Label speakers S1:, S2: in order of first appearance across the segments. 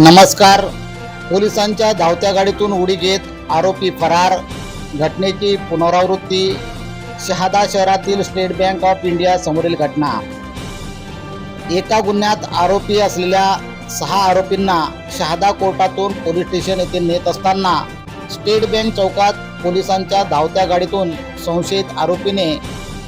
S1: नमस्कार. पोलिसांच्या धावत्या गाडीतून उडी घेत आरोपी फरार. घटनेची पुनरावृत्ती शहादा शहरातील स्टेट बँक ऑफ इंडिया समोरील घटना. एका गुन्ह्यात आरोपी असलेल्या सहा आरोपींना शहादा कोर्टातून पोलीस स्टेशन येथे नेत असताना स्टेट बँक चौकात पोलिसांच्या धावत्या गाडीतून संशयित आरोपीने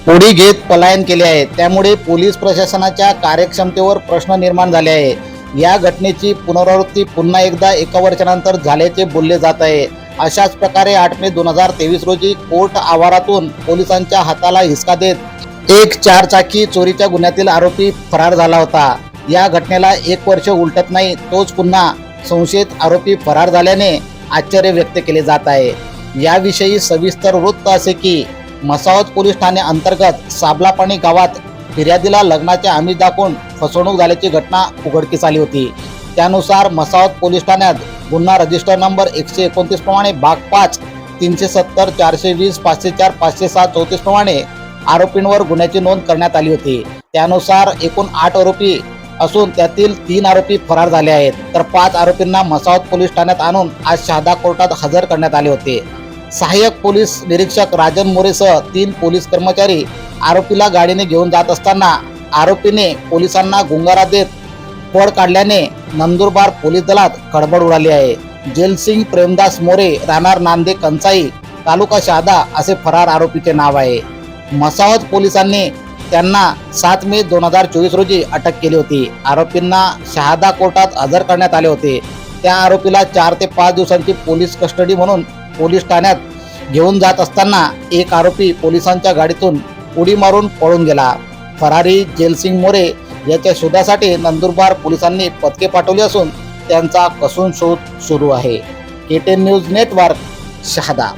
S1: उडी घेत पलायन केले आहे. त्यामुळे पोलीस प्रशासनाच्या कार्यक्षमतेवर प्रश्न निर्माण झाले आहे. या घटनेची पुनरावृत्ती पुन्हा एकदा एका वर्षानंतर झाल्याचे बोलले जात आहे. अशाच प्रकारे आठ मे दोन हजार तेवीस रोजी कोर्ट आवारातून पोलिसांच्या हाताला हिसका देत एक चारचाकी चोरीच्या गुन्ह्यातील आरोपी फरार झाला होता. या घटनेला एक वर्ष उलटत नाही तोच पुन्हा संशयित आरोपी फरार झाल्याने आश्चर्य व्यक्त केले जात आहे. याविषयी सविस्तर वृत्त असे की मसावत पोलीस ठाणे अंतर्गत साबलापाणी गावात फिर्यादीला लग्नाचे आमिष दाखवून फसवणूक झाल्याची घटना उघडकीस आली होती. त्यानुसार मसावत पोलीस ठाण्यात गुन्हा रजिस्टर नंबर एकशे एकोणतीस प्रमाणे भाग पाच तीनशे सत्तर चारशे वीस पाचशे चार पाचशे सात चौतीस प्रमाणे आरोपींवर गुन्ह्याची नोंद करण्यात आली होती. त्यानुसार एकूण आठ आरोपी असून त्यातील तीन आरोपी फरार झाले आहेत. तर पाच आरोपींना मसावत पोलीस ठाण्यात आणून आज शहादा कोर्टात हजर करण्यात आले होते. सहाय्यक पोलीस निरीक्षक राजन मोरेसह तीन पोलीस कर्मचारी आरोपीला गाडीने घेऊन जात असताना आरोपीने पोलिसांना गुंगारा देत पळ काढल्याने नंदुरबार पोलीस दलात खडबड उडाली आहे. जेलसिंग प्रेमदास मोरे राहणार नांदे कंचाई तालुका शहादा असे फरार आरोपीचे नाव आहे. मसावत पोलिसांनी त्यांना सात मे दोन हजार चोवीस रोजी अटक केली होती. आरोपींना शहादा कोर्टात हजर करण्यात आले होते. त्या आरोपीला चार ते पाच दिवसांची पोलीस कस्टडी म्हणून पोलीस ठाण्यात घेऊन जात असताना एक आरोपी पोलिसांच्या गाडीतून उडी मारून पळून गेला. फरारी जेलसिंग मोरे याच्या शोधासाठी नंदुरबार पोलिसांनी पथके पाठवली असून त्यांचा कसून शोध सुरू आहे. K ten news network Shahada.